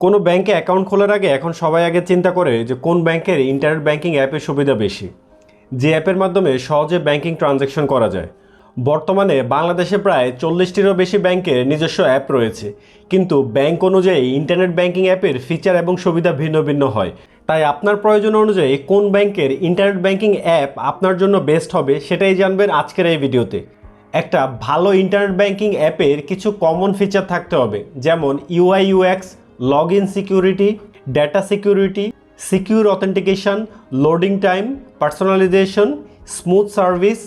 কোনো ব্যাংকে অ্যাকাউন্ট খোলার আগে এখন সবাই আগে চিন্তা করে যে কোন ব্যাংকের ইন্টারনেট ব্যাংকিং অ্যাপের সুবিধা বেশি। যে অ্যাপের মাধ্যমে সহজে ব্যাংকিং ট্রানজ্যাকশন করা যায়। বর্তমানে বাংলাদেশে প্রায় চল্লিশটিরও বেশি ব্যাংকের নিজস্ব অ্যাপ রয়েছে। কিন্তু ব্যাংক অনুযায়ী ইন্টারনেট ব্যাংকিং অ্যাপের ফিচার এবং সুবিধা ভিন্ন ভিন্ন হয়। তাই আপনার প্রয়োজন অনুযায়ী কোন ব্যাংকের ইন্টারনেট ব্যাংকিং অ্যাপ আপনার জন্য বেস্ট হবে সেটাই জানবেন আজকের এই ভিডিওতে। একটা ভালো ইন্টারনেট ব্যাংকিং অ্যাপের কিছু কমন ফিচার থাকতে হবে। যেমন UI, UX log in security data security secure authentication loading time personalization smooth service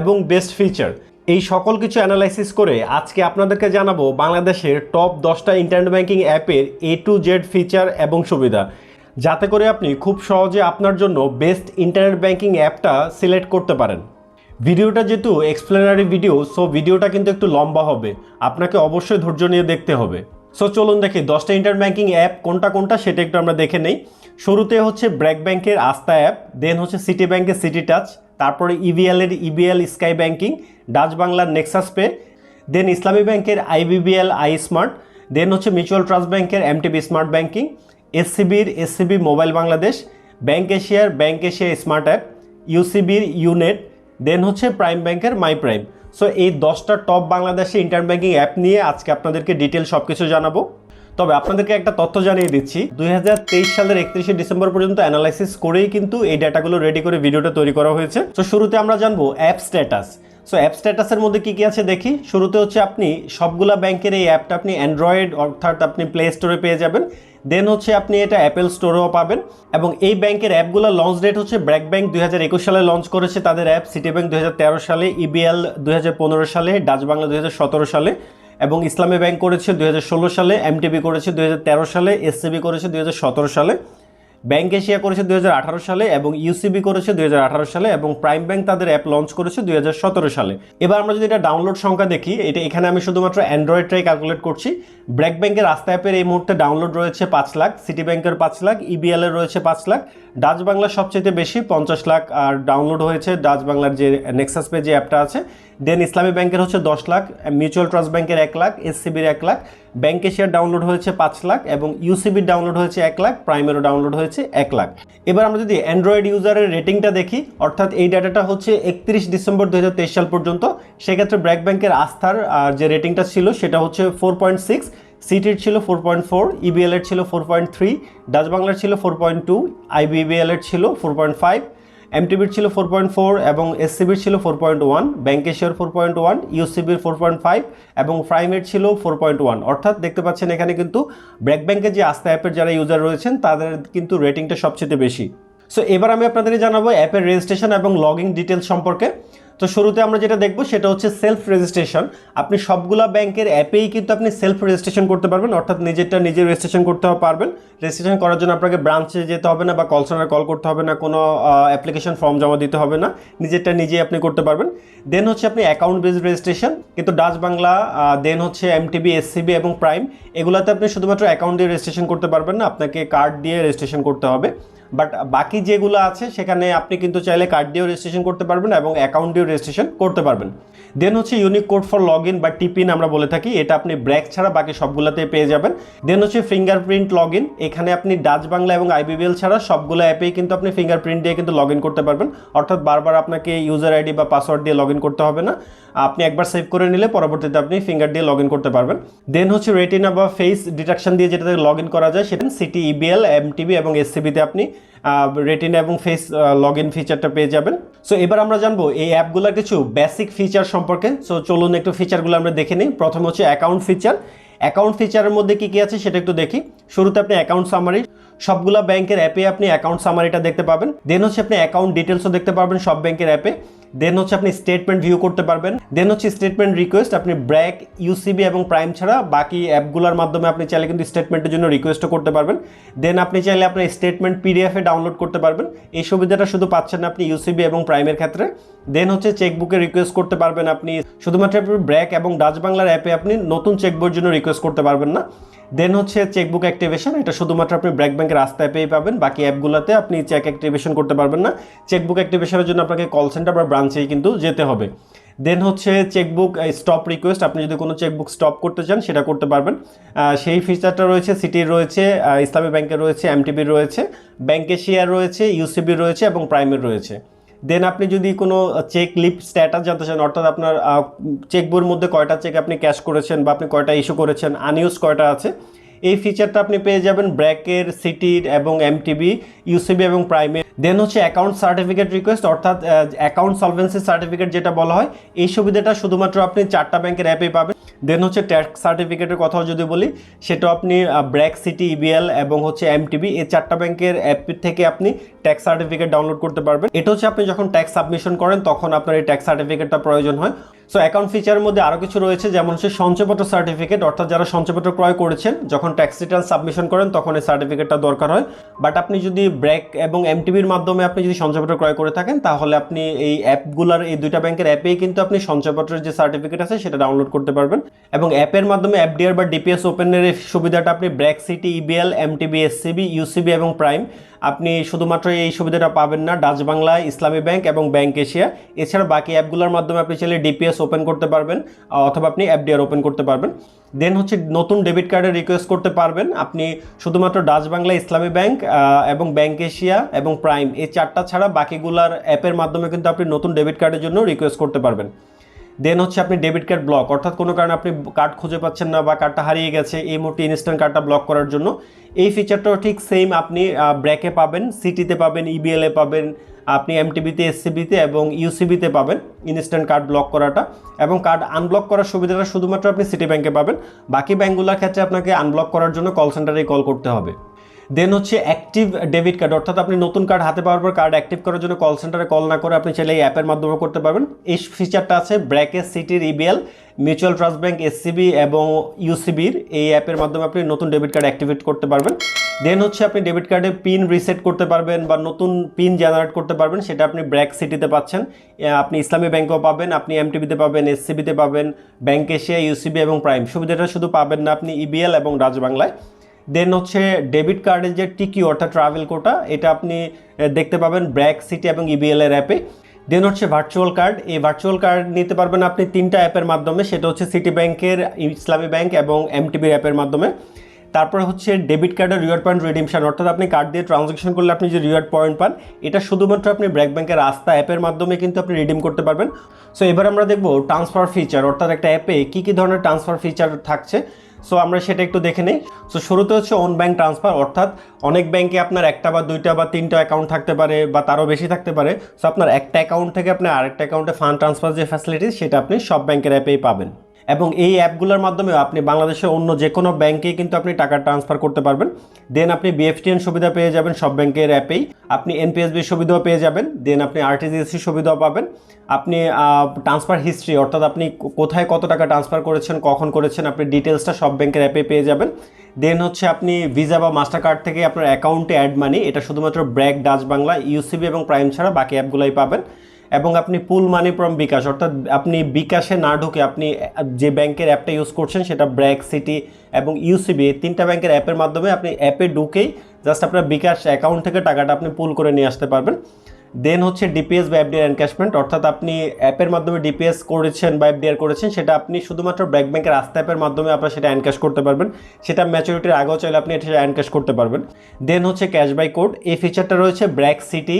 এবং বেস্ট ফিচার এই সকল কিছু অ্যানালাইসিস করে আজকে আপনাদেরকে জানাব বাংলাদেশের টপ দশটা ইন্টারনেট ব্যাংকিং অ্যাপের এ টু জেড ফিচার এবং সুবিধা। যাতে করে আপনি খুব সহজে আপনার জন্য বেস্ট ইন্টারনেট ব্যাংকিং অ্যাপটা সিলেক্ট করতে পারেন। ভিডিওটা যেহেতু এক্সপ্লেনারি ভিডিও সো ভিডিওটা কিন্তু একটু লম্বা হবে। আপনাকে অবশ্যই ধৈর্য নিয়ে দেখতে হবে। সো চলুন দেখি, দশটা ইন্টারনেট ব্যাংকিং অ্যাপ কোনটা কোনটা সেটা একটু আমরা দেখে নেই। শুরুতে হচ্ছে ব্র্যাক ব্যাংকের আস্থা অ্যাপ দেন হচ্ছে সিটি ব্যাংকের সিটি টাচ তারপরে ইভিএল এর ইবিএল স্কাই ব্যাংকিং ডাচ বাংলার নেক্সাস পে দেন ইসলামী ব্যাংকের আইবিবিএল আই স্মার্ট দেন হচ্ছে মিউচুয়াল ট্রাস্ট ব্যাংকের এমটিবি স্মার্ট ব্যাংকিং এসসিবির এসসিবি মোবাইল বাংলাদেশ ব্যাংক এশিয়ার ব্যাংক এশিয়া স্মার্ট অ্যাপ ইউসিবির ইউনেট দেন হচ্ছে প্রাইম ব্যাংকের মাই প্রাইম সো এই দশটা টপ বাংলাদেশে ইন্টারনেট ব্যাংকিং অ্যাপ নিয়ে আজকে আপনাদেরকে ডিটেল সব কিছু জানাব। তবে আপনাদেরকে একটা তথ্য জানিয়ে দিচ্ছি দু হাজার তেইশ সালের একত্রিশে ডিসেম্বর পর্যন্ত অ্যানালাইসিস করেই কিন্তু এই ডাটাগুলো রেডি করে ভিডিওটা তৈরি করা হয়েছে। তো শুরুতে আমরা জানব অ্যাপ স্ট্যাটাস সো অ্যাপ স্ট্যাটাসের মধ্যে কী কী আছে দেখি? শুরুতে হচ্ছে আপনি সবগুলা ব্যাংকের এই অ্যাপটা আপনি অ্যান্ড্রয়েড অর্থাৎ আপনি প্লে স্টোরে পেয়ে যাবেন। দেন হচ্ছে আপনি এটা অ্যাপেল স্টোরেও পাবেন এবং এই ব্যাংকের অ্যাপগুলো লঞ্চ ডেট হচ্ছে ব্র্যাক ব্যাংক দুই হাজার একুশ সালে লঞ্চ করেছে। তাদের অ্যাপ সিটি ব্যাংক দুই হাজার তেরো সালে E ইবিএল দুই হাজার পনেরো সালে ডাচ বাংলা দুই হাজার সতেরো সালে এবং ইসলামী ব্যাংক করেছে দুই হাজার ষোলো সালে এমটিবি করেছে দুই হাজার তেরো সালে এসসিবি করেছে দুই হাজার সতেরো সালে। ব্যাংক এশিয়া করেছে দুই হাজার আঠারো সালে এবং ইউসিবি করেছে দুই হাজার আঠারো সালে এবং প্রাইম ব্যাংক তাদের অ্যাপ লঞ্চ করেছে দুই হাজার সতেরো সালে। এবার আমরা যদি এটা ডাউনলোড সংখ্যা দেখি, এটা এখানে আমি শুধুমাত্র অ্যান্ড্রয়েডটাই ক্যালকুলেট করছি। ব্র্যাক ব্যাংকের রাস্তা অ্যাপের এই মুহূর্তে ডাউনলোড রয়েছে পাঁচ লাখ সিটি ব্যাংকের পাঁচ লাখ ইবিএল এর রয়েছে পাঁচ লাখ। ডাচ বাংলার সবচেয়ে বেশি পঞ্চাশ লাখ আর ডাউনলোড হয়েছে ডাচ বাংলার যে নেক্সাস পে যে অ্যাপটা আছে দেন ইসলামী ব্যাংকের হচ্ছে দশ লাখ মিউচুয়াল ট্রাস্ট ব্যাংকের এক লাখ এসসিবির এক লাখ। ব্যাংক শেয়ার ডাউনলোড হয়েছে পাঁচ লাখ, এবং ইউসিবির ডাউনলোড হয়েছে এক লাখ প্রাইমেরও ডাউনলোড হয়েছে এক লাখ। এবার আমরা যদি অ্যান্ড্রয়েড ইউজারের রেটিংটা দেখি, অর্থাৎ এই ডাটাটা হচ্ছে একত্রিশ ডিসেম্বর দু হাজার তেইশ সাল পর্যন্ত, সেক্ষেত্রে ব্র্যাক ব্যাংকের আস্থার যে রেটিংটা ছিল, সেটা হচ্ছে ফোর পয়েন্ট সিক্স সিটির ছিল ফোর পয়েন্ট ফোর ইবিএল এর ছিল ফোর পয়েন্ট থ্রি ডাচ বাংলার ছিল ফোর পয়েন্ট টু আইবিবিএল এর ছিল ফোর পয়েন্ট ফাইভ এমটিবির ছিল ফোর পয়েন্ট ফোর এবং এসসিবির ছিল ফোর পয়েন্ট ওয়ান ব্যাঙ্কের শেয়ার ফোর পয়েন্ট ওয়ান ইউসিবির ফোর পয়েন্ট ফাইভ এবং প্রাইমের ছিল ফোর পয়েন্ট ওয়ান অর্থাৎ দেখতে পাচ্ছেন এখানে কিন্তু ব্র্যাক ব্যাঙ্কের যে আস্থা অ্যাপের যারা ইউজার রয়েছেন, তাদের কিন্তু রেটিংটা সবচেয়ে বেশি। সো এবার আমি আপনাদের জানাব অ্যাপের রেজিস্ট্রেশন এবং লগ ইন ডিটেলস সম্পর্কে। তো শুরুতে আমরা যেটা দেখব সেটা হচ্ছে সেলফ রেজিস্ট্রেশন আপনি সবগুলা ব্যাংকের অ্যাপেই কিন্তু আপনি সেলফ রেজিস্ট্রেশন করতে পারবেন, অর্থাৎ নিজেরটা নিজে রেজিস্ট্রেশন করতে পারবেন। রেজিস্ট্রেশন করার জন্য আপনাকে ব্রাঞ্চে যেতে হবে না বা কল সেন্টারে কল করতে হবে না, কোনো অ্যাপ্লিকেশন ফর্ম জমা দিতে হবে না। নিজেরটা নিজেই আপনি করতে পারবেন। দেন হচ্ছে আপনি অ্যাকাউন্ট বেসড রেজিস্ট্রেশন কিন্তু ডাচ বাংলা দেন হচ্ছে এমটিবি এসসিবি এবং প্রাইম এগুলাতে আপনি শুধুমাত্র অ্যাকাউন্ট দিয়ে রেজিস্ট্রেশন করতে পারবেন না, আপনাকে কার্ড দিয়ে রেজিস্ট্রেশন করতে হবে। বাট বাকি যেগুলো আছে, সেখানে আপনি কিন্তু চাইলে কার্ড দিয়েও রেজিস্ট্রেশন করতে পারবেন এবং অ্যাকাউন্ট দিয়েও রেজিস্ট্রেশন করতে পারবেন। দেন হচ্ছে unique code for log in বা টিপিন আমরা বলে থাকি, এটা আপনি ব্র্যাক ছাড়া বাকি সবগুলোতে পেয়ে যাবেন। দেন হচ্ছে ফিঙ্গারপ্রিন্ট লগ ইন এখানে আপনি ডাচ বাংলা এবং আইবিবিএল ছাড়া সবগুলো অ্যাপেই কিন্তু আপনি ফিঙ্গারপ্রিন্ট দিয়ে কিন্তু লগ ইন করতে পারবেন। অর্থাৎ বারবার আপনাকে ইউজার আইডি বা পাসওয়ার্ড দিয়ে লগ ইন করতে হবে না। আপনি একবার সেভ করে নিলে পরবর্তীতে আপনি ফিঙ্গার দিয়ে লগ করতে পারবেন। দেন হচ্ছে রেটিনা বা ফেস ডিটেকশন দিয়ে যেটাতে লগ করা যায়, সেটা সিটি ইবিএল এমটিবি এবং এসসিবিতে আপনি রেটিনা এবং ফেস লগ ইন ফিচারটা পেয়ে যাবেন। সো এবার আমরা জানব এই অ্যাপগুলোর কিছু বেসিক ফিচার সম্পর্কে। সো চলুন একটু ফিচারগুলো আমরা দেখে নিই। প্রথম হচ্ছে অ্যাকাউন্ট ফিচার অ্যাকাউন্ট ফিচারের মধ্যে কী কী আছে সেটা একটু দেখি। শুরুতে আপনি অ্যাকাউন্ট সামারি সবগুলা ব্যাংকের অ্যাপে আপনি অ্যাকাউন্ট সামারিটা দেখতে পাবেন। দেন হচ্ছে আপনি অ্যাকাউন্ট ডিটেলসও দেখতে পারবেন সব ব্যাংকের অ্যাপে। দেন হচ্ছে আপনি স্টেটমেন্ট ভিউ করতে পারবেন। দেন হচ্ছে স্টেটমেন্ট রিকোয়েস্ট আপনি ব্র্যাক ইউসিবি এবং প্রাইম ছাড়া বাকি অ্যাপগুলোর মাধ্যমে আপনি চাইলে কিন্তু স্টেটমেন্টের জন্য রিকোয়েস্টও করতে পারবেন। দেন আপনি চাইলে আপনার স্টেটমেন্ট পিডিএফে ডাউনলোড করতে পারবেন। এই সুবিধাটা শুধু পাচ্ছেন আপনি ইউসিবি এবং প্রাইমের ক্ষেত্রে। দেন হচ্ছে চেকবুকে রিকোয়েস্ট করতে পারবেন আপনি। শুধুমাত্র ব্র্যাক এবং ডাচ বাংলার অ্যাপে আপনি নতুন চেকবইয়ের জন্য রিকোয়েস্ট করতে পারবেন না। দেন হচ্ছে চেকবুক অ্যাক্টিভেশন এটা শুধুমাত্র আপনি ব্র্যাক ব্যাংকের রাস্তা অ্যাপেই পাবেন, বাকি অ্যাপগুলোতে আপনি চেক অ্যাক্টিভেশন করতে পারবেন না। চেকবুক অ্যাক্টিভেশনের জন্য আপনাকে কল সেন্টার বা ব্রাঞ্চেই কিন্তু যেতে হবে। দেন হচ্ছে চেকবুক স্টপ রিকোয়েস্ট আপনি যদি কোনো চেকবুক স্টপ করতে চান, সেটা করতে পারবেন। সেই ফিচারটা রয়েছে সিটির রয়েছে ইসলামী ব্যাংকের রয়েছে এমটিবির রয়েছে ব্যাংকে শেয়ার রয়েছে ইউসিবির রয়েছে এবং প্রাইমের রয়েছে। দেন আপনি যদি কোনো চেক লিপ স্ট্যাটাস জানতে চান, অর্থাৎ আপনার চেকবইয়ের মধ্যে কয়টা চেক আপনি ক্যাশ করেছেন বা আপনি কয়টা ইস্যু করেছেন আনইউজ কয়টা আছে, এই ফিচারটা আপনি পেয়ে যাবেন ব্র্যাকের সিটির এবং এমটিবি ইউসিবি এবং প্রাইমের দেন হচ্ছে অ্যাকাউন্ট সার্টিফিকেট রিকোয়েস্ট অর্থাৎ অ্যাকাউন্ট সলভেন্সি সার্টিফিকেট যেটা বলা হয়, এই সুবিধাটা শুধুমাত্র আপনি চারটা ব্যাংকের অ্যাপে পাবেন। দেন হচ্ছে ট্যাক্স সার্টিফিকেটের কথাও যদি বলি, সেটা আপনি ব্র্যাক সিটি ইবিএল এবং হচ্ছে এমটিবি এই চারটা ব্যাংকের অ্যাপ থেকে আপনি ট্যাক্স সার্টিফিকেট ডাউনলোড করতে পারবেন। এটা হচ্ছে আপনি যখন ট্যাক্স সাবমিশন করেন, তখন আপনার এই ট্যাক্স সার্টিফিকেটটা প্রয়োজন হয়। সো অ্যাকাউন্ট ফিচারের মধ্যে আরও কিছু রয়েছে, যেমন হচ্ছে সঞ্চয়পত্র সার্টিফিকেট অর্থাৎ যারা সঞ্চয়পত্র ক্রয় করেছেন, যখন ট্যাক্স রিটার্ন সাবমিশন করেন, তখন এই সার্টিফিকেটটা দরকার হয়। বাট আপনি যদি ব্র্যাক এবং এমটিভির মাধ্যমে আপনি যদি সঞ্চয়পত্র ক্রয় করে থাকেন, তাহলে আপনি এই অ্যাপগুলোর এই দুইটা ব্যাংকের অ্যাপেই কিন্তু আপনি সঞ্চয়পত্রের যে সার্টিফিকেট আছে, সেটা ডাউনলোড করতে পারবেন। এবং অ্যাপের মাধ্যমে এফডিআর বা ডিপিএস ওপেনের সুবিধাটা আপনি BRAC City EBL MTB SCB UCB এবং প্রাইম আপনি শুধুমাত্র এই সুবিধাটা পাবেন না, ডাচ বাংলা, ইসলামী ব্যাংক এবং ব্যাংক এশিয়া। এছাড়া বাকি অ্যাপগুলোর মাধ্যমে আপনি চাইলে ডিপিএস ওপেন করতে পারবেন অথবা আপনি এফডিআর ওপেন করতে পারবেন। দেন হচ্ছে নতুন ডেবিট কার্ডের রিকোয়েস্ট করতে পারবেন। আপনি শুধুমাত্র ডাচ বাংলা, ইসলামী ব্যাংক এবং ব্যাংক এশিয়া এবং প্রাইম এই চারটা ছাড়া বাকিগুলার অ্যাপের মাধ্যমে কিন্তু আপনি নতুন ডেবিট কার্ডের জন্য রিকোয়েস্ট করতে পারবেন। দেন হচ্ছে আপনি ডেবিট কার্ড ব্লক অর্থাৎ কোনো কারণে আপনি কার্ড খুঁজে পাচ্ছেন না বা কার্ডটা হারিয়ে গেছে, এই মুহূর্তে ইনস্ট্যান্ট কার্ডটা ব্লক করার জন্য। এই ফিচারটাও ঠিক সেম আপনি ব্র্যাকে পাবেন সিটিতে পাবেন ইবিএলে পাবেন, আপনি এমটিবিতে এসসিবিতে এবং ইউসিবিতে পাবেন ইনস্ট্যান্ট কার্ড ব্লক করাটা। এবং কার্ড আনব্লক করার সুবিধাটা শুধুমাত্র আপনি সিটি ব্যাংকে পাবেন। বাকি ব্যাঙ্কগুলোর ক্ষেত্রে আপনাকে আনব্লক করার জন্য কল সেন্টারে কল করতে হবে। দেন হচ্ছে অ্যাক্টিভ ডেবিট কার্ড অর্থাৎ আপনি নতুন কার্ড হাতে পাওয়ার পর কার্ড অ্যাক্টিভ করার জন্য কল সেন্টারে কল না করে আপনি চাইলে এই অ্যাপের মাধ্যমে করতে পারবেন। এই ফিচারটা আছে ব্র্যাকের সিটির EBL mutual trust Bank SCB এবং ইউসিবির এই অ্যাপের মাধ্যমে আপনি নতুন ডেবিট কার্ড অ্যাক্টিভেট করতে পারবেন। দেন হচ্ছে আপনি ডেবিট কার্ডে পিন রিসেট করতে পারবেন বা নতুন পিন জেনারেট করতে পারবেন, সেটা আপনি ব্র্যাক সিটিতে পাচ্ছেন। আপনি ইসলামী ব্যাংকেও পাবেন, আপনি এমটিবিতে পাবেন এসসিবিতে পাবেন ব্যাংক এশিয়া ইউসিবি এবং প্রাইম সুবিধাটা শুধু পাবেন না আপনি ইবিএল এবং রাজবাংলায় দেন হচ্ছে ডেবিট কার্ডের যে টিকি অর্থাৎ ট্রাভেল কোটা এটা আপনি দেখতে পাবেন ব্র্যাক সিটি এবং ইবিএল এর অ্যাপে দেন হচ্ছে ভার্চুয়াল কার্ড এই ভার্চুয়াল কার্ড নিতে পারবেন আপনি তিনটা অ্যাপের মাধ্যমে, সেটা হচ্ছে সিটি ব্যাংকের ইসলামী ব্যাংক এবং এমটিবির অ্যাপের মাধ্যমে। তারপরে হচ্ছে ডেবিট কার্ডের রিওয়ার্ড পয়েন্ট রিডিমশন অর্থাৎ আপনি কার্ড দিয়ে ট্রানজাকশন করলে আপনি যে রিওয়ার্ড পয়েন্ট পান, এটা শুধুমাত্র আপনি ব্র্যাক ব্যাংকের রাস্তা অ্যাপের মাধ্যমে কিন্তু আপনি রিডিম করতে পারবেন। সো এবার আমরা দেখব ট্রান্সফার ফিচার অর্থাৎ একটা অ্যাপে কী কী ধরনের ট্রান্সফার ফিচার থাকছে। সো আমরা সেটা একটু দেখে নিই। সো শুরুতে হচ্ছে অন ব্যাঙ্ক ট্রান্সফার অর্থাৎ অনেক ব্যাংকে আপনার একটা বা দুইটা বা তিনটা অ্যাকাউন্ট থাকতে পারে বা তারও বেশি থাকতে পারে। সো আপনার একটা অ্যাকাউন্ট থেকে আপনার আরেকটা অ্যাকাউন্টে ফান্ড ট্রান্সফার যে ফ্যাসিলিটি সেটা আপনি সব ব্যাংকের অ্যাপেই পাবেন। এবং এই অ্যাপগুলোর মাধ্যমে আপনি বাংলাদেশের অন্য যে কোনো ব্যাংকেই কিন্তু আপনি টাকা ট্রান্সফার করতে পারবেন। দেন আপনি বিএফটিএন সুবিধা পেয়ে যাবেন সব ব্যাংকের অ্যাপেই। আপনি এনপিএসবি সুবিধাও পেয়ে যাবেন। দেন আপনি আরটিজিএসসি সুবিধাও পাবেন। আপনি ট্রান্সফার হিস্ট্রি অর্থাৎ আপনি কোথায় কত টাকা ট্রান্সফার করেছেন, কখন করেছেন, আপনি ডিটেলসটা সব ব্যাংকের অ্যাপে পেয়ে যাবেন। দেন হচ্ছে আপনি ভিসা বা মাস্টার কার্ড থেকে আপনার অ্যাকাউন্টে অ্যাড মানি এটা শুধুমাত্র ব্র্যাক ডাচ বাংলা ইউসিবি এবং প্রাইম ছাড়া বাকি অ্যাপগুলোই পাবেন। এবং আপনি পুল মানি ফ্রম বিকাশ, অর্থাৎ আপনি বিকাশে না ঢুকে আপনি যে ব্যাংকের অ্যাপটা ইউজ করছেন সেটা ব্র্যাক সিটি এবং ইউসিবি এই তিনটা ব্যাংকের অ্যাপের মাধ্যমে আপনি অ্যাপে ঢুকেই জাস্ট আপনার বিকাশ অ্যাকাউন্ট থেকে টাকাটা আপনি পুল করে নিয়ে আসতে পারবেন। দেন হচ্ছে ডিপিএস বা এফডিআর এনক্যাশমেন্ট অর্থাৎ আপনি অ্যাপের মাধ্যমে ডিপিএস করেছেন বা এফডিআর করেছেন, সেটা আপনি শুধুমাত্র ব্র্যাক ব্যাংকের আস্থা অ্যাপের মাধ্যমে আপনার সেটা এনক্যাশ করতে পারবেন। সেটা ম্যাচুরিটির আগেও চাইলে আপনি এটা এনক্যাশ করতে পারবেন। দেন হচ্ছে ক্যাশ বাই কোড এই ফিচারটা রয়েছে BRAC City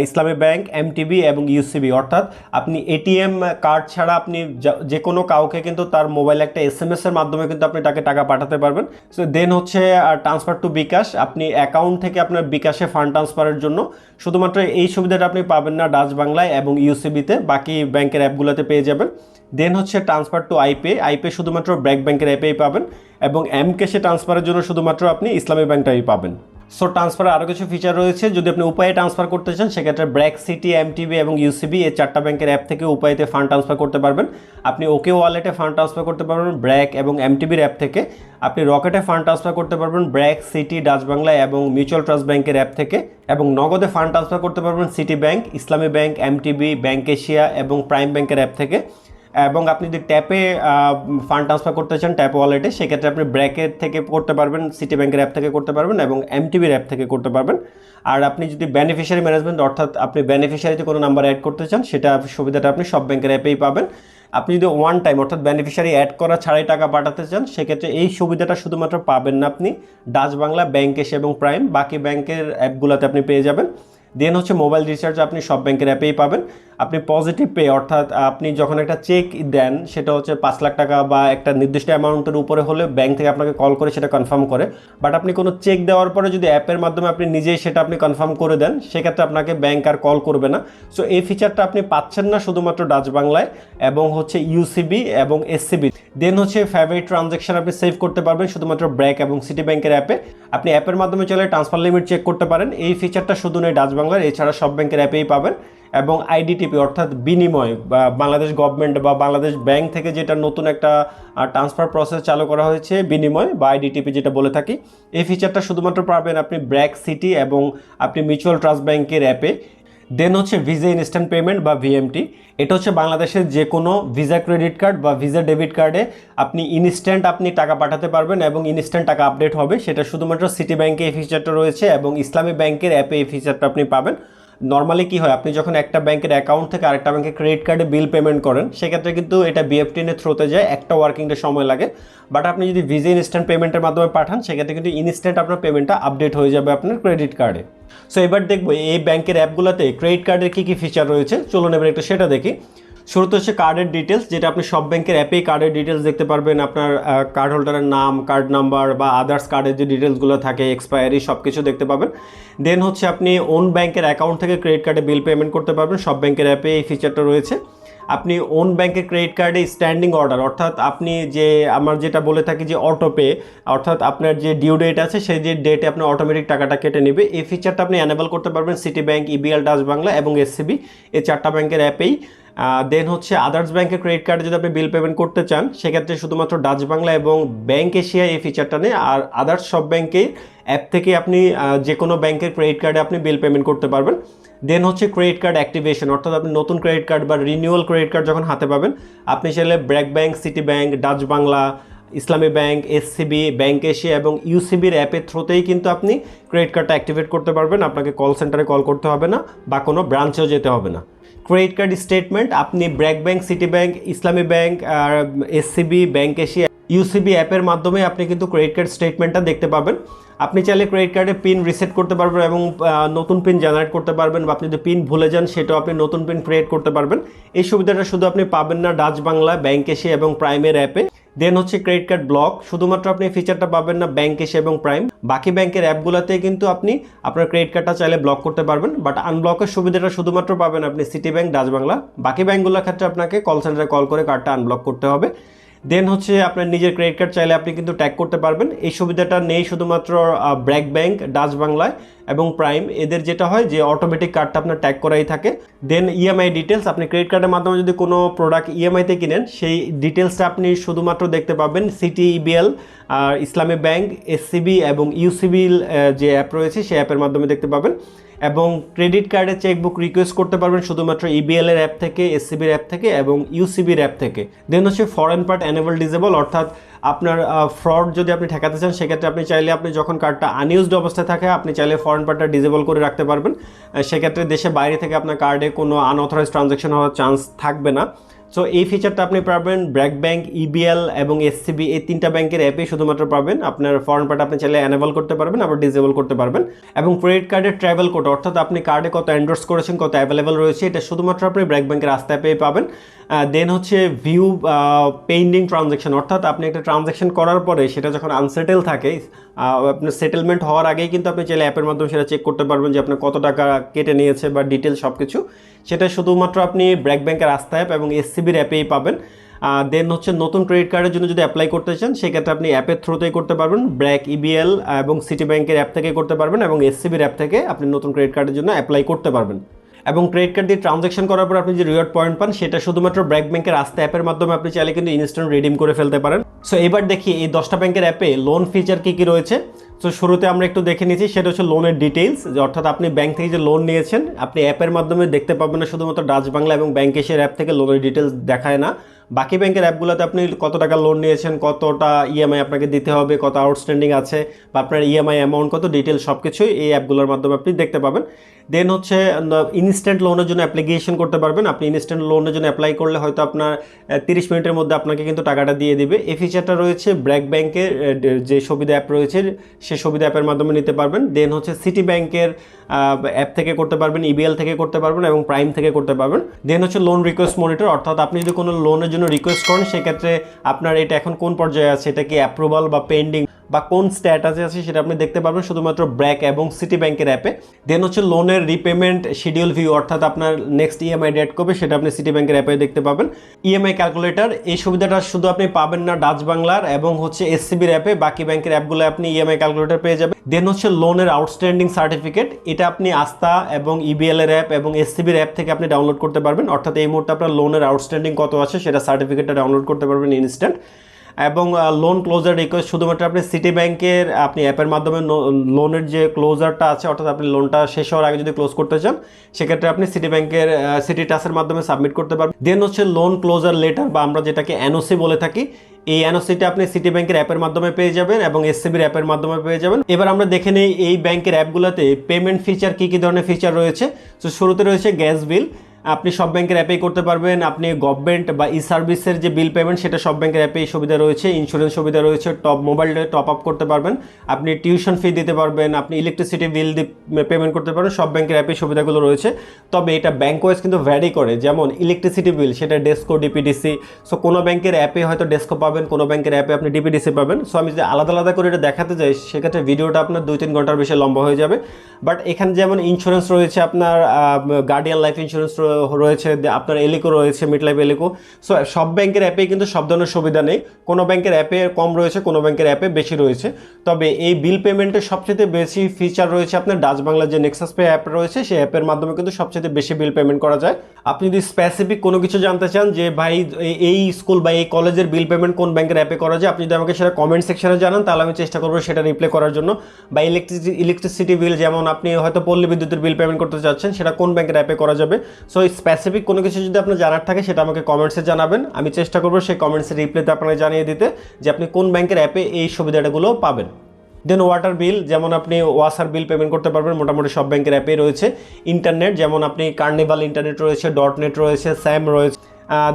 Islami bank MTB এবং ইউসিবি অর্থাৎ আপনি এটিএম কার্ড ছাড়া আপনি যা- কোনো কাউকে কিন্তু তার মোবাইলে একটা এস এম এর মাধ্যমে কিন্তু আপনি তাকে টাকা পাঠাতে পারবেন। সো দেন হচ্ছে ট্রান্সফার টু বিকাশ। আপনি অ্যাকাউন্ট থেকে আপনার বিকাশে ফান্ড ট্রান্সফারের জন্য। শুধুমাত্র এই সুবিধাটা আপনি পাবেন না ডাচ বাংলায় এবং ইউসিবিতে বাকি ব্যাংকের অ্যাপগুলোতে পেয়ে যাবেন। দেন হচ্ছে ট্রান্সফার টু আইপে আইপে শুধুমাত্র ব্র্যাক ব্যাংকের অ্যাপেই পাবেন এবং এম ক্যাশে ট্রান্সফারের জন্য শুধুমাত্র আপনি ইসলামী ব্যাংকটাই পাবেন। সো ট্রান্সফারে আরও কিছু ফিচার রয়েছে। যদি আপনি উপায়ে ট্রান্সফার করতে চান, সেক্ষেত্রে ব্র্যাক সিটি এমটিবি এবং ইউসিবি এই চারটা ব্যাংকের অ্যাপ থেকে উপায়েতে ফান্ড ট্রান্সফার করতে পারবেন। আপনি ওকে ওয়ালেটে ফান্ড ট্রান্সফার করতে পারবেন ব্র্যাক এবং এমটিবির অ্যাপ থেকে। আপনি রকেটে ফান্ড ট্রান্সফার করতে পারবেন ব্র্যাক সিটি ডাচ বাংলা এবং মিউচুয়াল ট্রাস্ট ব্যাংকের অ্যাপ থেকে। এবং নগদে ফান্ড ট্রান্সফার করতে পারবেন city bank Islami bank MTB bank Asia এবং প্রাইম ব্যাংকের অ্যাপ থেকে। এবং আপনি যদি ট্যাপে ফান্ড ট্রান্সফার করতে চান ট্যাপ ওয়ালেটে সেক্ষেত্রে আপনি ব্র্যাকের থেকে করতে পারবেন সিটি ব্যাংকের অ্যাপ থেকে করতে পারবেন এবং এমটিভির অ্যাপ থেকে করতে পারবেন। আর আপনি যদি বেনিফিশিয়ারি ম্যানেজমেন্ট অর্থাৎ আপনি বেনিফিশিয়ারিতে কোনো নাম্বার অ্যাড করতে চান, সেটা সুবিধাটা আপনি সব ব্যাংকের অ্যাপেই পাবেন। আপনি যদি ওয়ান টাইম অর্থাৎ বেনিফিশিয়ারি অ্যাড করা ছাড়াই টাকা পাঠাতে চান, সেক্ষেত্রে এই সুবিধাটা শুধুমাত্র পাবেন না আপনি ডাচ বাংলা ব্যাংক এসে এবং প্রাইম বাকি ব্যাংকের অ্যাপগুলোতে আপনি পেয়ে যাবেন। দেন হচ্ছে মোবাইল রিচার্জ আপনি সব ব্যাংকের অ্যাপেই পাবেন। আপনি পজিটিভ পে অর্থাৎ আপনি যখন একটা চেক দেন, সেটা হচ্ছে পাঁচ লাখ টাকা বা একটা নির্দিষ্ট অ্যামাউন্টের উপরে হলে ব্যাংক থেকে আপনাকে কল করে সেটা কনফার্ম করে। বাট আপনি কোনো চেক দেওয়ার পরে যদি অ্যাপের মাধ্যমে আপনি নিজেই সেটা আপনি কনফার্ম করে দেন, সেক্ষেত্রে আপনাকে ব্যাংক আর কল করবে না। সো এই ফিচারটা আপনি পাচ্ছেন না শুধুমাত্র ডাচ বাংলায় এবং হচ্ছে ইউসিবি এবং এসসিবি দেন হচ্ছে ফেভারিট ট্রানজ্যাকশন আপনি সেভ করতে পারবেন শুধুমাত্র ব্র্যাক এবং সিটি ব্যাংকের অ্যাপে আপনি অ্যাপের মাধ্যমে চলে ট্রান্সফার লিমিট চেক করতে পারেন। এই ফিচারটা শুধু নেই ডাচ বাংলার, এছাড়া সব ব্যাংকের অ্যাপেই পাবেন। এবং আইডিটিপি অর্থাৎ বিনিময়, বা বাংলাদেশ গভর্নমেন্ট বা বাংলাদেশ ব্যাংক থেকে যেটা নতুন একটা ট্রান্সফার প্রসেস চালু করা হয়েছে, বিনিময় বা আইডিটিপি যেটা বলে থাকি, এই ফিচারটা শুধুমাত্র পাবেন আপনি ব্র্যাক সিটি এবং আপনি মিউচুয়াল ট্রাস্ট ব্যাংকের অ্যাপে দেন হচ্ছে ভিজা ইনস্ট্যান্ট পেমেন্ট বা ভিএমটি এটা হচ্ছে বাংলাদেশের যে কোনো ভিসা ক্রেডিট কার্ড বা ভিসা ডেবিট কার্ডে আপনি ইনস্ট্যান্ট আপনি টাকা পাঠাতে পারবেন এবং ইনস্ট্যান্ট টাকা আপডেট হবে। সেটা শুধুমাত্র সিটি ব্যাংকে এই ফিচারটা রয়েছে এবং ইসলামী ব্যাংকের অ্যাপে এই ফিচারটা আপনি পাবেন। নর্মালি কি হয়? আপনি যখন একটা ব্যাংকের অ্যাকাউন্ট থেকে আরেকটা ব্যাংকে ক্রেডিট কার্ডে বিল পেমেন্ট করেন, সেক্ষেত্রে কিন্তু এটা বিএফটিনের থ্রোতে যায়, একটা ওয়ার্কিং ডে সময় লাগে। বাট আপনি যদি ভিজা ইনস্ট্যান্ট পেমেন্টের মাধ্যমে পাঠান, সেক্ষেত্রে কিন্তু ইনস্ট্যান্ট আপনার পেমেন্টটা আপডেট হয়ে যাবে আপনার ক্রেডিট কার্ডে সো এবার দেখব, এই ব্যাংকের অ্যাপগুলোতে ক্রেডিট কার্ডের কী কী ফিচার রয়েছে? চলুন এবার একটু সেটা দেখি। শুরুতে হচ্ছে কার্ডের ডিটেলস যেটা আপনি সব ব্যাংকের অ্যাপেই কার্ডের ডিটেলস দেখতে পারবেন। আপনার কার্ড হোল্ডারের নাম কার্ড নাম্বার বা আদার্স কার্ডের যে ডিটেলসগুলো থাকে এক্সপায়ারি সব কিছু দেখতে পাবেন। দেন হচ্ছে আপনি ওন ব্যাংকের অ্যাকাউন্ট থেকে ক্রেডিট কার্ডে বিল পেমেন্ট করতে পারবেন। সব ব্যাংকের অ্যাপে এই ফিচারটা রয়েছে। আপনি ওন ব্যাংকের ক্রেডিট কার্ডে স্ট্যান্ডিং অর্ডার অর্থাৎ আপনি যে আমার যেটা বলে থাকি যে অটো পে অর্থাৎ আপনার যে ডিউ ডেট আছে সেই যে ডেটে আপনার অটোমেটিক টাকাটা কেটে নেবে। এই ফিচারটা আপনি অ্যানেবল করতে পারবেন city bank EBL Dutch Bangla এবং এসসিবি এই চারটা ব্যাংকের অ্যাপেই দেন হচ্ছে আদার্স ব্যাংকের ক্রেডিট কার্ডে যদি আপনি বিল পেমেন্ট করতে চান, সেক্ষেত্রে শুধুমাত্র ডাচ বাংলা এবং ব্যাংক এশিয়া এই ফিচারটা নেই। আর আদার্স সব ব্যাংকেই অ্যাপ থেকে আপনি যে কোনো ব্যাংকের ক্রেডিট কার্ডে আপনি বিল পেমেন্ট করতে পারবেন। দেন হচ্ছে ক্রেডিট কার্ড অ্যাক্টিভেশন অর্থাৎ আপনি নতুন ক্রেডিট কার্ড বা রিনিউয়াল ক্রেডিট কার্ড যখন হাতে পাবেন, আপনি চাইলে BRAC bank city bank Dutch Bangla Islami bank SCB Bank Asia এবং ইউসিবির অ্যাপের থ্রুতেই কিন্তু আপনি ক্রেডিট কার্ডটা অ্যাক্টিভেট করতে পারবেন। আপনাকে কল সেন্টারে কল করতে হবে না বা কোনো ব্রাঞ্চেও যেতে হবে না। ক্রেডিট কার্ড স্টেটমেন্ট আপনি BRAC bank city bank Islami bank আর এসসিবি ব্যাংক এশিয়া ইউসিবি অ্যাপের মাধ্যমে আপনি কিন্তু ক্রেডিট কার্ড স্টেটমেন্টটা দেখতে পাবেন। আপনি চাইলে ক্রেডিট কার্ডে পিন রিসেট করতে পারবেন এবং নতুন পিন জেনারেট করতে পারবেন বা আপনি যদি পিন ভুলে যান, সেটাও আপনি নতুন পিন ক্রিয়েট করতে পারবেন। এই সুবিধাটা শুধু আপনি পাবেন না ডাচ বাংলা ব্যাংক এসে এবং প্রাইমের অ্যাপে দেন হচ্ছে ক্রেডিট কার্ড ব্লক শুধুমাত্র আপনি ফিচারটা পাবেন না ব্যাংক এসে এবং প্রাইম বাকি ব্যাংকের অ্যাপগুলোতে কিন্তু আপনি আপনার ক্রেডিট কার্ডটা চাইলে ব্লক করতে পারবেন বাট আনব্লকের সুবিধাটা শুধুমাত্র পাবেন আপনি সিটি ব্যাংক ডাচ বাংলা। বাকি ব্যাংকগুলোর ক্ষেত্রে আপনাকে কল সেন্টারে কল করে কার্ডটা আনব্লক করতে হবে। দেন হচ্ছে আপনার নিজের ক্রেডিট কার্ড চাইলে আপনি কিন্তু ট্যাগ করতে পারবেন। এই সুবিধাটা নেই শুধুমাত্র ব্র্যাক ব্যাংক ডাচ বাংলায় এবং প্রাইম এদের যেটা হয় যে অটোমেটিক কার্ডটা আপনার ট্যাগ করাই থাকে। দেন ইএমআই ডিটেলস আপনি ক্রেডিট কার্ডের মাধ্যমে যদি কোনো প্রোডাক্ট ইএমআইতে কিনেন, সেই ডিটেলসটা আপনি শুধুমাত্র দেখতে পাবেন সিটি ইবিএল আর ইসলামী ব্যাংক এসসিবি এবং ইউসিবি যে অ্যাপ রয়েছে, সেই অ্যাপের মাধ্যমে দেখতে পাবেন। এবং ক্রেডিট কার্ডে চেকবুক রিকোয়েস্ট করতে পারবেন শুধুমাত্র ইবিএল এর অ্যাপ থেকে এসসিবির অ্যাপ থেকে এবং ইউসিবির অ্যাপ থেকে। দেন হচ্ছে ফরেন পার্ট অ্যানেবল ডিজেবল অর্থাৎ আপনার ফ্রড যদি আপনি ঠেকাতে চান, সেক্ষেত্রে আপনি চাইলে আপনি যখন কার্ডটা আনইউজড অবস্থায় থাকে, আপনি চাইলে ফরেন পার্টটা ডিজেবল করে রাখতে পারবেন। সেক্ষেত্রে দেশে বাইরে থেকে আপনার কার্ডে কোনো আনঅথরাইজ ট্রানজ্যাকশন হওয়ার চান্স থাকবে না। সো এই ফিচারটা আপনি পাবেন ব্র্যাক ব্যাংক ইবিএল এবং এসসিবি এই তিনটা ব্যাংকের অ্যাপে শুধুমাত্র পাবেন। আপনার ফরেন পার্ট আপনি চাইলে অ্যানেবল করতে পারবেন, আবার ডিসেবল করতে পারবেন। এবং ক্রেডিট কার্ডের ট্রাভেল কোড অর্থাৎ আপনি কার্ডে কত এন্ডোর্স করেছেন, কত অ্যাভেলেবল রয়েছে, এটা শুধুমাত্র আপনি ব্র্যাক ব্যাংকের রাস্তায় পেয়ে পাবেন। দেন হচ্ছে ভিউ পেন্ডিং ট্রানজ্যাকশন অর্থাৎ আপনি একটা ট্রানজ্যাকশন করার পরে সেটা যখন আনসেটেল থাকে আপনার সেটেলমেন্ট হওয়ার আগেই কিন্তু আপনি চাইলে অ্যাপের মাধ্যমে সেটা চেক করতে পারবেন যে আপনার কত টাকা কেটে নিয়েছে বা ডিটেল সব কিছু সেটা শুধুমাত্র আপনি ব্র্যাক ব্যাংকের রাস্তা অ্যাপ এবং এসসিবির অ্যাপেই পাবেন। দেন হচ্ছে নতুন ক্রেডিট কার্ডের জন্য যদি অ্যাপ্লাই করতে চান, সেক্ষেত্রে আপনি অ্যাপের থ্রুতেই করতে পারবেন। ব্র্যাক ইবিএল এবং সিটি ব্যাংকের অ্যাপ থেকে করতে পারবেন এবং এসসিবির অ্যাপ থেকে আপনি নতুন ক্রেডিট কার্ডের জন্য অ্যাপ্লাই করতে পারবেন। এবং ক্রেডিট কার্ড দিয়ে ট্রানজ্যাকশন করার পর আপনি যে রিওয়ার্ড পয়েন্ট পান, সেটা শুধুমাত্র ব্র্যাক ব্যাংকের আস্তে অ্যাপের মাধ্যমে আপনি চাইলে কিন্তু ইনস্ট্যান্ট রিডিম করে ফেলতে পারেন। সো এবার দেখি এই দশটা ব্যাংকের অ্যাপে লোন ফিচার কী কী রয়েছে? তো শুরুতে আমরা একটু দেখে নিয়েছি সেটা হচ্ছে লোনের ডিটেলস যে অর্থাৎ আপনি ব্যাংক থেকে যে লোন নিয়েছেন, আপনি অ্যাপের মাধ্যমে দেখতে পাবেন না শুধুমাত্র ডাচ বাংলা এবং ব্যাংক এশিয়ার অ্যাপ থেকে লোনের ডিটেলস দেখায় না। বাকি ব্যাংকের অ্যাপগুলোতে আপনি কত টাকা লোন নিয়েছেন, কতটা ইএমআই আপনাকে দিতে হবে, কত আউটস্ট্যান্ডিং আছে, বা আপনার ইএমআই অ্যামাউন্ট কত ডিটেল সব কিছুই এই অ্যাপগুলোর মাধ্যমে আপনি দেখতে পাবেন। দেন হচ্ছে ইনস্ট্যান্ট লোনের জন্য অ্যাপ্লিকেশন করতে পারবেন। আপনি ইনস্ট্যান্ট লোনের জন্য অ্যাপ্লাই করলে হয়তো আপনার তিরিশ মিনিটের মধ্যে আপনাকে কিন্তু টাকাটা দিয়ে দিবে। এই ফিচারটা রয়েছে ব্র্যাক ব্যাংকের যে সুবিধা অ্যাপ রয়েছে, সে সুবিধা অ্যাপের মাধ্যমে নিতে পারবেন। দেন হচ্ছে সিটি ব্যাংকের অ্যাপ থেকে করতে পারবেন ইবিএল থেকে করতে পারবেন এবং প্রাইম থেকে করতে পারবেন। দেন হচ্ছে লোন রিকোয়েস্ট মনিটর অর্থাৎ আপনি যদি কোনো লোনের জন্য রিকোয়েস্ট করেন, সেক্ষেত্রে আপনার এটা এখন কোন পর্যায়ে আছে? এটা কি অ্যাপ্রুভাল বা পেন্ডিং বা কোন স্ট্যাটাসে আছে সেটা আপনি দেখতে পারবেন শুধুমাত্র ব্র্যাক এবং সিটি ব্যাংকের অ্যাপে দেন হচ্ছে লোনের রিপেমেন্ট শিডিউল ভিউ অর্থাৎ আপনার নেক্সট ইএমআই ডেট কবে, সেটা আপনি সিটি ব্যাংকের অ্যাপে দেখতে পাবেন। ইএমআই ক্যালকুলেটর এই সুবিধাটা শুধু আপনি পাবেন না ডাচ বাংলার এবং হচ্ছে এসসিবির অ্যাপে বাকি ব্যাংকের অ্যাপগুলো আপনি ইএমআই ক্যালকুলেটর পেয়ে যাবেন। দেন হচ্ছে লোনের আউটস্ট্যান্ডিং সার্টিফিকেট এটা আপনি আস্থা এবং ইবিএল এর অ্যাপ এবং এসসিবির অ্যাপ থেকে আপনি ডাউনলোড করতে পারবেন। অর্থাৎ এই মুহূর্তে আপনার লোনের আউটস্ট্যান্ডিং কত আছে, সেটা সার্টিফিকেটটা ডাউনলোড করতে পারবেন ইনস্ট্যান্ট এবং লোন ক্লোজার রিকোয়েস্ট শুধুমাত্র আপনি সিটি ব্যাংকের আপনি অ্যাপের মাধ্যমে লোনের যে ক্লোজারটা আছে, অর্থাৎ আপনি লোনটা শেষ হওয়ার আগে যদি ক্লোজ করতে চান, সেক্ষেত্রে আপনি সিটি ব্যাংকের সিটি টাসের মাধ্যমে সাবমিট করতে পারবেন। দেন হচ্ছে লোন ক্লোজার লেটার বা আমরা যেটাকে এনওসি বলে থাকি, এই এনওসিটা আপনি সিটি ব্যাংকের অ্যাপের মাধ্যমে পেয়ে যাবেন এবং এসসিবির অ্যাপের মাধ্যমে পেয়ে যাবেন। এবার আমরা দেখে নিই এই ব্যাংকের অ্যাপগুলোতে পেমেন্ট ফিচার কী কী ধরনের ফিচার রয়েছে। তো শুরুতে রয়েছে গ্যাস বিল আপনি সব ব্যাংকের অ্যাপেই করতে পারবেন। আপনি গভর্নমেন্ট বা ই সার্ভিসের যে বিল পেমেন্ট সেটা সব ব্যাংকের অ্যাপেই সুবিধা রয়েছে। ইন্স্যুরেন্স সুবিধা রয়েছে। টপ মোবাইল টপ আপ করতে পারবেন। আপনি টিউশন ফি দিতে পারবেন। আপনি ইলেকট্রিসিটি বিল পেমেন্ট করতে পারবেন। সব ব্যাংকের অ্যাপেই সুবিধাগুলো রয়েছে। তবে এটা ব্যাংক ওয়াইজ কিন্তু ভ্যারি করে। যেমন ইলেকট্রিসিটি বিল সেটা ডেস্কো ডিপিডিসি সো কোনো ব্যাংকের অ্যাপে হয়তো ডেস্কো পাবেন, কোনো ব্যাংকের অ্যাপে আপনি ডিপিডিসি পাবেন। সো আমি যদি আলাদা আলাদা করে এটা দেখাতে যাই, সেক্ষেত্রে ভিডিওটা আপনার দুই তিন ঘণ্টার বেশি লম্বা হয়ে যাবে। বাট এখানে যেমন ইন্স্যুরেন্স রয়েছে আপনার গার্ডিয়ান লাইফ ইন্স্যুরেন্স রয়েছে আপনার এলিকো রয়েছে মিডলাইফ এলিকো সো সব ব্যাংকের অ্যাপে কিন্তু সব ধরনের সুবিধা নেই। কোনো ব্যাংকের অ্যাপে কম রয়েছে, কোনো ব্যাংকের অ্যাপে বেশি রয়েছে। তবে এই বিল পেমেন্টের সবচেয়ে বেশি ফিচার রয়েছে আপনার ডাচ বাংলা যে নেক্সাস পে অ্যাপ রয়েছে, সেই অ্যাপের মাধ্যমে কিন্তু সবচেয়ে বেশি বিল পেমেন্ট করা যায়। আপনি যদি স্পেসিফিক কোনো কিছু জানতে চান যে, ভাই এই স্কুল বা এই কলেজের বিল পেমেন্ট কোন ব্যাংকের অ্যাপে করা যায়? আপনি যদি আমাকে সেটা কমেন্ট সেকশনে জানান, তাহলে আমি চেষ্টা করব সেটা রিপ্লাই করার জন্য। বা ইলেকট্রিসিটি ইলেকট্রিসিটি বিল যেমন আপনি হয়তো পল্লী বিদ্যুতের বিল পেমেন্ট করতে চাচ্ছেন, সেটা কোন ব্যাংকের অ্যাপে করা যাবে? সো স্পেসিফিক কোনো কিছু যদি আপনার জানার থাকে, সেটা আমাকে কমেন্টসে জানাবেন। আমি চেষ্টা করব সেই কমেন্টসের রিপ্লাইতে আপনাকে জানিয়ে দিতে যে আপনি কোন ব্যাংকের অ্যাপে এই সুবিধাটাগুলো পাবেন। দেন ওয়াটার বিল যেমন আপনি ওয়াসার বিল পেমেন্ট করতে পারবেন, মোটামুটি সব ব্যাংকের অ্যাপে রয়েছে। ইন্টারনেট যেমন আপনি কার্নিভাল ইন্টারনেট রয়েছে ডট নেট রয়েছে স্যাম রয়েছে।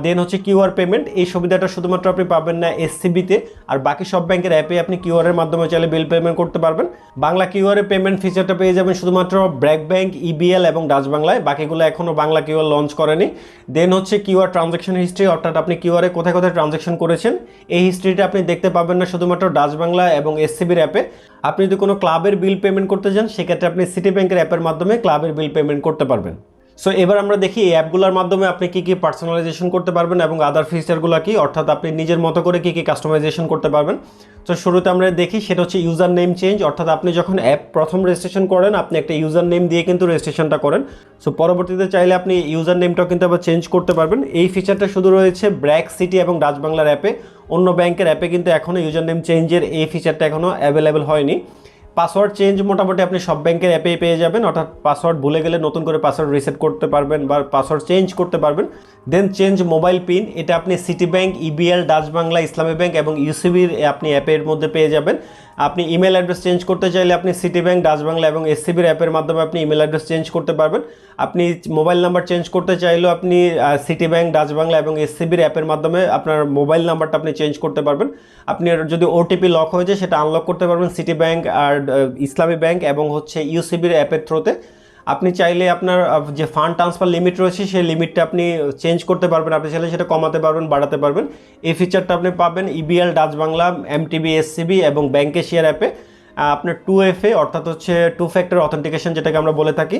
দেন হচ্ছে কিউআর পেমেন্ট এই সুবিধাটা শুধুমাত্র আপনি পাবেন না এসসিবিতে আর বাকি সব ব্যাংকের অ্যাপে আপনি কিউআরের মাধ্যমে চাইলে বিল পেমেন্ট করতে পারবেন। বাংলা কিউআরের পেমেন্ট ফিচারটা পেয়ে যাবেন শুধুমাত্র ব্র্যাক ব্যাংক ইবিএল এবং ডাচ বাংলায় বাকিগুলো এখনও বাংলা কিউআর লঞ্চ করেনি। দেন হচ্ছে কিউআর ট্রানজ্যাকশন হিস্ট্রি অর্থাৎ আপনি কিউআরে কোথায় কোথায় ট্রানজ্যাকশন করেছেন, এই হিস্ট্রিটা আপনি দেখতে পাবেন না শুধুমাত্র ডাচ বাংলা এবং এসসিবির অ্যাপে আপনি যদি কোনো ক্লাবের বিল পেমেন্ট করতে চান, সেক্ষেত্রে আপনি সিটি ব্যাংকের অ্যাপের মাধ্যমে ক্লাবের বিল পেমেন্ট করতে পারবেন। সো এবার আমরা দেখি এই অ্যাপগুলোর মাধ্যমে আপনি কী কী পার্সোনালাইজেশন করতে পারবেন এবং আদার ফিচারগুলো কি? অর্থাৎ আপনি নিজের মতো করে কী কী কাস্টমাইজেশন করতে পারবেন? তো শুরুতে আমরা দেখি সেটা হচ্ছে ইউজার নেম চেঞ্জ অর্থাৎ আপনি যখন অ্যাপ প্রথম রেজিস্ট্রেশন করেন, আপনি একটা ইউজার নেম দিয়ে কিন্তু রেজিস্ট্রেশনটা করেন। সো পরবর্তীতে চাইলে আপনি ইউজার নেমটাও কিন্তু আবার চেঞ্জ করতে পারবেন। এই ফিচারটা শুধু রয়েছে ব্র্যাক সিটি এবং ডাচ বাংলার অ্যাপে অন্য ব্যাংকের অ্যাপে কিন্তু এখনও ইউজার নেম চেঞ্জের এই ফিচারটা এখনও অ্যাভেলেবেল হয়নি। পাসওয়ার্ড চেঞ্জ মোটামুটি আপনি সব ব্যাংকের অ্যাপেই পেয়ে যাবেন, অর্থাৎ পাসওয়ার্ড ভুলে গেলে নতুন করে পাসওয়ার্ড রিসেট করতে পারবেন বা পাসওয়ার্ড চেঞ্জ করতে পারবেন। দেন চেঞ্জ মোবাইল পিন এটা আপনি City bank EBL Dutch Bangla Islami bank এবং ইউসিবির আপনি অ্যাপের মধ্যে পেয়ে যাবেন। আপনি ইমেল অ্যাড্রেস চেঞ্জ করতে চাইলে আপনি সিটি ব্যাংক ডাচ বাংলা এবং এসসিবির অ্যাপের মাধ্যমে আপনি ইমেল অ্যাড্রেস চেঞ্জ করতে পারবেন। আপনি মোবাইল নাম্বার চেঞ্জ করতে চাইলেও আপনি সিটি ব্যাংক ডাচ বাংলা এবং এসসিবির অ্যাপের মাধ্যমে আপনার মোবাইল নাম্বারটা আপনি চেঞ্জ করতে পারবেন। আপনি যদি ওটিপি লক হয়ে যায় সেটা আনলক করতে পারবেন সিটি ব্যাঙ্ক আর ইসলামী ব্যাঙ্ক এবং হচ্ছে ইউসিবির অ্যাপের থ্রোতে আপনি চাইলে আপনার যে ফান্ড ট্রান্সফার লিমিট রয়েছে, সেই লিমিটটা আপনি চেঞ্জ করতে পারবেন। আপনি চাইলে সেটা কমাতে পারবেন, বাড়াতে পারবেন। এই ফিচারটা আপনি পাবেন EBL Dutch Bangla MTB SCB এবং ব্যাংকে শেয়ার অ্যাপে আপনার টু এফ এ অর্থাৎ হচ্ছে টু ফ্যাক্টর অথেন্টিকেশন যেটাকে আমরা বলে থাকি।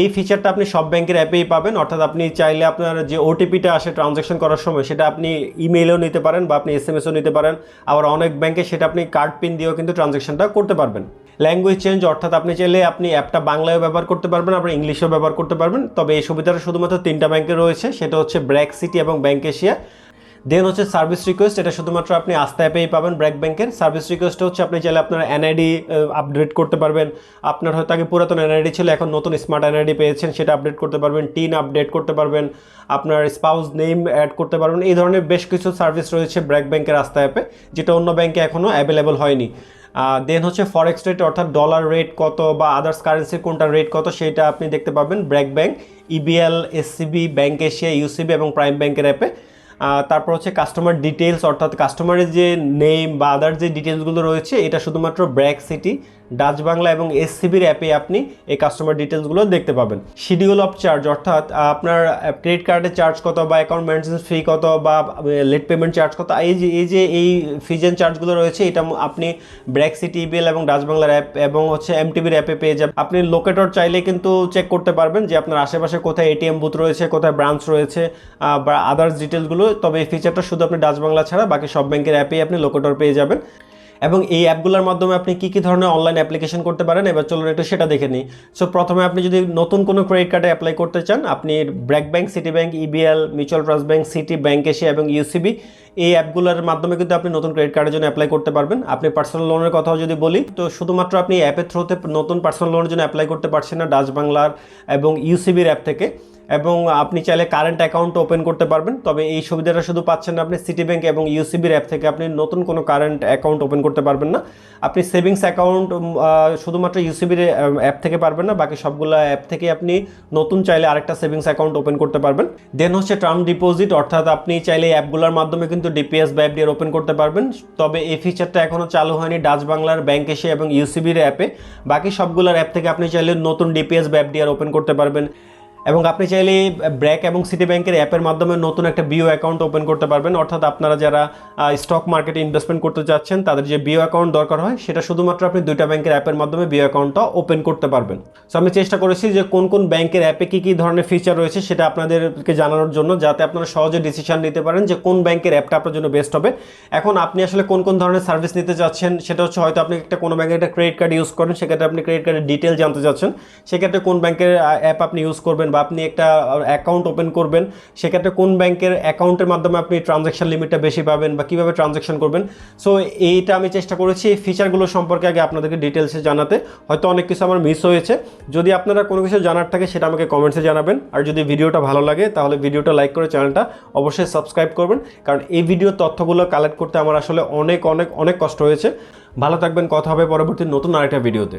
এই ফিচারটা আপনি সব ব্যাংকের অ্যাপেই পাবেন। অর্থাৎ আপনি চাইলে আপনার যে ওটিপিটা আসে ট্রানজ্যাকশন করার সময়, সেটা আপনি ইমেইলেও নিতে পারেন বা আপনি এস এম এসও নিতে পারেন। আবার অনেক ব্যাংকে সেটা আপনি কার্ড পিন দিয়েও কিন্তু ট্রানজ্যাকশনটা করতে পারবেন। ল্যাঙ্গুয়েজ চেঞ্জ অর্থাৎ আপনি চাইলে আপনি অ্যাপটা বাংলায়ও ব্যবহার করতে পারবেন আপনার ইংলিশেও ব্যবহার করতে পারবেন। তবে এই সুবিধাটা শুধুমাত্র তিনটা ব্যাংকে রয়েছে, সেটা হচ্ছে ব্র্যাক সিটি এবং ব্যাংক এশিয়া দেন হচ্ছে সার্ভিস রিকোয়েস্ট এটা শুধুমাত্র আপনি আস্থা অ্যাপেই পাবেন ব্র্যাক ব্যাংকের সার্ভিস রিকোয়েস্ট হচ্ছে আপনি চাইলে আপনার এনআইডি আপডেট করতে পারবেন। আপনার হয়তো আগে পুরাতন এনআইডি ছিল, এখন নতুন স্মার্ট এনআইডি পেয়েছেন, সেটা আপডেট করতে পারবেন। টিন আপডেট করতে পারবেন। আপনার স্পাউস নেম অ্যাড করতে পারবেন। এই ধরনের বেশ কিছু সার্ভিস রয়েছে ব্র্যাক ব্যাংকের আস্থা অ্যাপে, যেটা অন্য ব্যাংকে এখনও অ্যাভেলেবল হয়নি। দেন হচ্ছে ফরেক্স রেট অর্থাৎ ডলার রেট কত বা আদার্স কারেন্সির কোনটা রেট কত, সেটা আপনি দেখতে পাবেন BRAC Bank EBL SCB Bank Asia UCB এবং প্রাইম ব্যাংকের অ্যাপে তারপর হচ্ছে কাস্টমার ডিটেলস অর্থাৎ কাস্টমারের যে নেম বা আদার যে ডিটেলসগুলো রয়েছে, এটা শুধুমাত্র ব্র্যাক সিটি ডাচ বাংলা এবং এসসিবির অ্যাপে আপনি এই কাস্টমার ডিটেলসগুলো দেখতে পাবেন। শিডিউল অফ চার্জ অর্থাৎ আপনার ক্রেডিট কার্ডের চার্জ কত বা অ্যাকাউন্ট মেনটেন্স ফি কত বা লেট পেমেন্ট চার্জ কত, এই যে এই যে, এই ফিজ অ্যান্ড চার্জগুলো রয়েছে, এটা আপনি ব্র্যাক সিটি ইবিএল এবং ডাচ বাংলার অ্যাপ এবং হচ্ছে এমটিভির অ্যাপে পেয়ে যাবেন। আপনি লোকেটর চাইলে কিন্তু চেক করতে পারবেন যে আপনার আশেপাশে কোথায় এটিএম বুথ রয়েছে, কোথায় ব্রাঞ্চ রয়েছে বা আদার্স ডিটেলসগুলো তবে এই ফিচারটা শুধু আপনি ডাচ বাংলা ছাড়া বাকি সব ব্যাংকের অ্যাপেই আপনি লোকেটর পেয়ে যাবেন। এবং এই অ্যাপগুলোর মাধ্যমে আপনি কী কী ধরনের অনলাইন অ্যাপ্লিকেশন করতে পারেন? এবার চলুন একটু সেটা দেখে নিই। সো প্রথমে আপনি যদি নতুন কোনো ক্রেডিট কার্ডে অ্যাপ্লাই করতে চান, আপনি BRAC bank, city bank EBL mutual trust bank, city Bank, Asia এবং ইউসিবি এই অ্যাপগুলোর মাধ্যমে কিন্তু আপনি নতুন ক্রেডিট কার্ডের জন্য অ্যাপ্লাই করতে পারবেন। আপনি পার্সোনাল লোনের কথাও যদি বলি, তো শুধুমাত্র আপনি অ্যাপের থ্রুতে নতুন পার্সোনাল লোনের জন্য অ্যাপ্লাই করতে পারছেন না, ডাচ বাংলার এবং ইউসিবির অ্যাপ থেকে। এবং আপনি চাইলে কারেন্ট অ্যাকাউন্ট ওপেন করতে পারবেন। তবে এই সুবিধাটা শুধু পাচ্ছেন না আপনি সিটি ব্যাংক এবং ইউসিবির অ্যাপ থেকে। আপনি নতুন কোনো কারেন্ট অ্যাকাউন্ট ওপেন করতে পারবেন না। আপনি সেভিংস অ্যাকাউন্ট শুধুমাত্র ইউসিবির অ্যাপ থেকে পারবেন না। বাকি সবগুলো অ্যাপ থেকে আপনি নতুন চাইলে আরেকটা সেভিংস অ্যাকাউন্ট ওপেন করতে পারবেন। দেন হচ্ছে টার্ম ডিপোজিট অর্থাৎ আপনি চাইলে অ্যাপগুলোর মাধ্যমে কিন্তু ডিপিএস বা এফডিআর ওপেন করতে পারবেন। তবে এই ফিচারটা এখনও চালু হয়নি ডাচ বাংলার ব্যাংক এসে এবং ইউসিবির অ্যাপে বাকি সবগুলোর অ্যাপ থেকে আপনি চাইলে নতুন ডিপিএস বা এফডিআর ওপেন করতে পারবেন। এবং আপনি চাইলে ব্র্যাক এবং সিটি ব্যাংকের অ্যাপের মাধ্যমে নতুন একটা বিও অ্যাকাউন্ট ওপেন করতে পারবেন। অর্থাৎ আপনারা যারা স্টক মার্কেটে ইনভেস্টমেন্ট করতে চাচ্ছেন, তাদের যে বিও অ্যাকাউন্ট দরকার হয়, সেটা শুধুমাত্র আপনি দুইটা ব্যাংকের অ্যাপের মাধ্যমে বিও অ্যাকাউন্টটা ওপেন করতে পারবেন। সো আমি চেষ্টা করেছি যে কোন কোন ব্যাংকের অ্যাপে কী কী ধরনের ফিচার রয়েছে, সেটা আপনাদেরকে জানানোর জন্য, যাতে আপনারা সহজে ডিসিশন নিতে পারেন যে কোন ব্যাংকের অ্যাপটা আপনার জন্য বেস্ট হবে। এখন আপনি আসলে কোন কোন ধরনের সার্ভিস নিতে চাচ্ছেন, সেটা হচ্ছে হয়তো আপনি একটা কোনো ব্যাংকের একটা ক্রেডিট কার্ড ইউজ করেন, সেক্ষেত্রে আপনি ক্রেডিট কার্ডের ডিটেল জানতে চাচ্ছেন। সেক্ষেত্রে কোন ব্যাংকের অ্যাপ আপনি ইউজ করবেন বা আপনি একটা অ্যাকাউন্ট ওপেন করবেন, সেক্ষেত্রে কোন ব্যাংকের অ্যাকাউন্টের মাধ্যমে আপনি ট্রানজ্যাকশন লিমিটটা বেশি পাবেন বা কীভাবে ট্রানজ্যাকশন করবেন? সো এইটা আমি চেষ্টা করেছি এই ফিচারগুলো সম্পর্কে আগে আপনাদেরকে ডিটেলসে জানাতে। হয়তো অনেক কিছু আমার মিস হয়েছে। যদি আপনারা কোনো কিছু জানার থাকে, সেটা আমাকে কমেন্টসে জানাবেন। আর যদি ভিডিওটা ভালো লাগে, তাহলে ভিডিওটা লাইক করে চ্যানেলটা অবশ্যই সাবস্ক্রাইব করবেন। কারণ এই ভিডিওর তথ্যগুলো কালেক্ট করতে আমার আসলে অনেক অনেক অনেক কষ্ট হয়েছে। ভালো থাকবেন, কথা হবে পরবর্তী নতুন আরেকটা ভিডিওতে